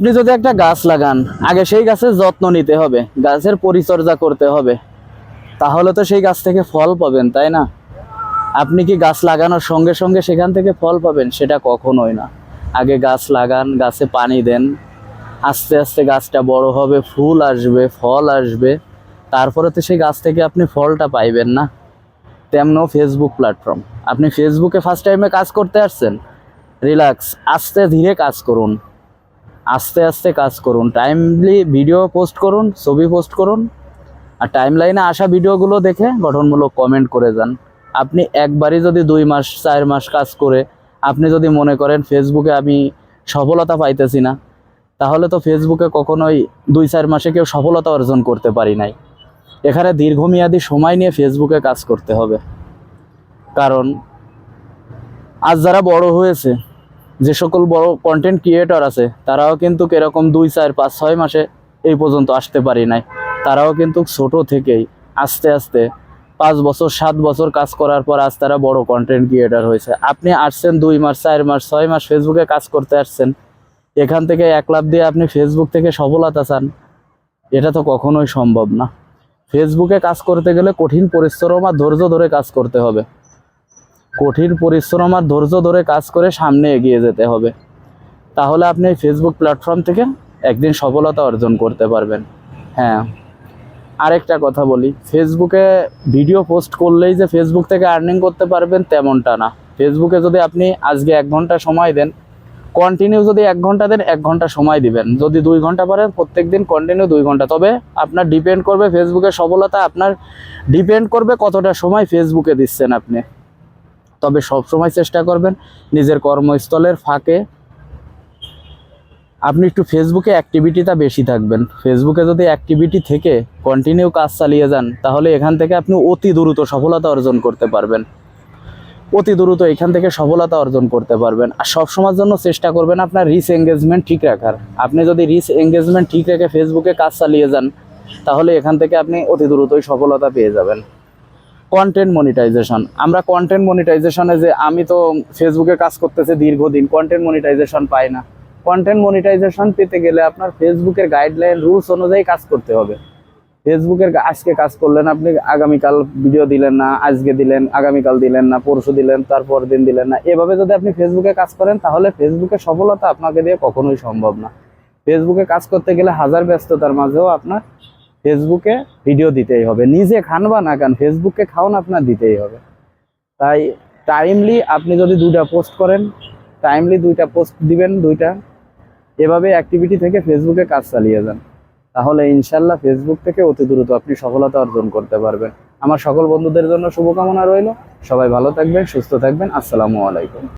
আপনি যদি একটা গাছ লাগান, আগে সেই গাছের যত্ন নিতে হবে, গাছের পরিচর্যা করতে হবে। তাহলে তো সেই গাছ থেকে ফল পাবেন, তাই না? আপনি কি গাছ লাগানোর সঙ্গে সঙ্গে সেখান থেকে ফল পাবেন? সেটা কখনোই না। আগে গাছ লাগান, গাছে পানি দেন। আস্তে আস্তে গাছটা বড় হবে, ফুল আসবে, ফল আসবে। তারপরে তো সেই গাছ থেকে আপনি ফলটা পাইবেন না। তেমনও ফেসবুক প্ল্যাটফর্ম আপনি ফেসবুকে ফার্স্ট টাইমে কাজ করতে আসছেন? রিল্যাক্স আস্তে ধীরে কাজ করুন। আস্তে আস্তে কাজ করুন। টাইমলি ভিডিও পোস্ট করুন, ছবি পোস্ট করুন, আর টাইম লাইনে আসা ভিডিওগুলো দেখে গঠনমূলক কমেন্ট করে যান। আপনি একবারই যদি দুই মাস, চার মাস কাজ করে আপনি যদি মনে করেন ফেসবুকে আমি সফলতা পাইতেছি না, তাহলে তো ফেসবুকে কখনোই দুই, চার মাসে কেউ সফলতা অর্জন করতে পারি নাই। এখানে দীর্ঘমেয়াদী সময় নিয়ে ফেসবুকে কাজ করতে হবে। কারণ আজ যারা বড় হয়েছে যে সকল বড় কন্টেন্ট ক্রিয়েটর আছে, তারাও কিন্তু এরকম দুই, চার, পাঁচ, ছয় মাসে এই পর্যন্ত আসতে পারি নাই। তারাও কিন্তু ছোট থেকেই আস্তে আস্তে পাঁচ বছর, সাত বছর কাজ করার পর আজ তারা বড় কন্টেন্ট ক্রিয়েটর হয়েছে। আপনি আসছেন দুই মাস, চার মাস, ছয় মাস ফেসবুকে কাজ করতে আসছেন, এখান থেকে এক লাভ দিয়ে আপনি ফেসবুক থেকে সফলতা চান, এটা তো কখনোই সম্ভব না। ফেসবুকে কাজ করতে গেলে কঠিন পরিশ্রম আর ধৈর্য ধরে কাজ করতে হবে। কঠিন পরিশ্রম আর ধৈর্য ধরে কাজ করে সামনে এগিয়ে যেতে হবে। তাহলে আপনি এই ফেসবুক প্ল্যাটফর্ম থেকে একদিন সফলতা অর্জন করতে পারবেন। হ্যাঁ আরেকটা কথা বলি ফেসবুকে ভিডিও পোস্ট করলেই যে ফেসবুক থেকে আর্নিং করতে পারবেন তেমনটা না। ফেসবুকে যদি আপনি আজকে এক ঘণ্টা সময় দেন কন্টিনিউ যদি এক ঘণ্টা দেন, এক ঘণ্টা সময় দিবেন। যদি দুই ঘণ্টা পারেন প্রত্যেক দিন কন্টিনিউ দুই ঘণ্টা। তবে আপনার ডিপেন্ড করবে ফেসবুকের সফলতা, আপনার ডিপেন্ড করবে কতটা সময় ফেসবুকে দিচ্ছেন আপনি। তবে সব সময় চেষ্টা করবেন নিজের কর্মস্থলের ফাঁকে। আপনি একটু ফেসবুকে অ্যাক্টিভিটিটা বেশি থাকবেন। ফেসবুকে যদি অ্যাক্টিভিটি থেকে কন্টিনিউ কাজ চালিয়ে যান, তাহলে এখান থেকে আপনি অতি দ্রুত সফলতা অর্জন করতে পারবেন। অতি দ্রুত এখান থেকে সফলতা অর্জন করতে পারবেন। আর সব সময়ের জন্য চেষ্টা করবেন আপনার রিচ এঙ্গেজমেন্ট ঠিক রাখার। আপনি যদি রিচ এঙ্গেজমেন্ট ঠিক রেখে ফেসবুকে কাজ চালিয়ে যান, তাহলে এখান থেকে আপনি অতি দ্রুতই সফলতা পেয়ে যাবেন। কন্টেন্ট মনিটাইজেশন আমরা কন্টেন্ট মনিটাইজেশনে যে আমি তো ফেসবুকে কাজ করতেছি দীর্ঘদিন কন্টেন্ট মনিটাইজেশন পাই না। কন্টেন্ট মনিটাইজেশন পেতে গেলে আপনার ফেসবুকের গাইডলাইন রুলস অনুযায়ী কাজ করতে হবে। ফেসবুকের আজকে কাজ করলেন আপনি, আগামীকাল ভিডিও দিলেন না, আজকে দিলেন, আগামীকাল দিলেন না, পরশু দিলেন, তারপর দিন দিলেন না। এভাবে যদি আপনি ফেসবুকে কাজ করেন, তাহলে ফেসবুকের সফলতা আপনাকে দিয়ে কখনোই সম্ভব না। ফেসবুকে কাজ করতে গেলে হাজার ব্যস্ততার মাঝেও আপনার ফেসবুকে ভিডিও দিতেই হবে। নিজে খান বা না খান ফেসবুকে খাওন আপনার দিতেই হবে। তাই টাইমলি আপনি যদি দুইটা পোস্ট করেন টাইমলি দুইটা পোস্ট দিবেন, দুইটা, এভাবে অ্যাক্টিভিটি থেকে ফেসবুকে কাজ চালিয়ে যান। তাহলে ইনশাল্লাহ ফেসবুক থেকে অতি দ্রুত আপনি সফলতা অর্জন করতে পারবেন। আমার সকল বন্ধুদের জন্য শুভকামনা রইল। সবাই ভালো থাকবেন, সুস্থ থাকবেন। আসসালামু আলাইকুম।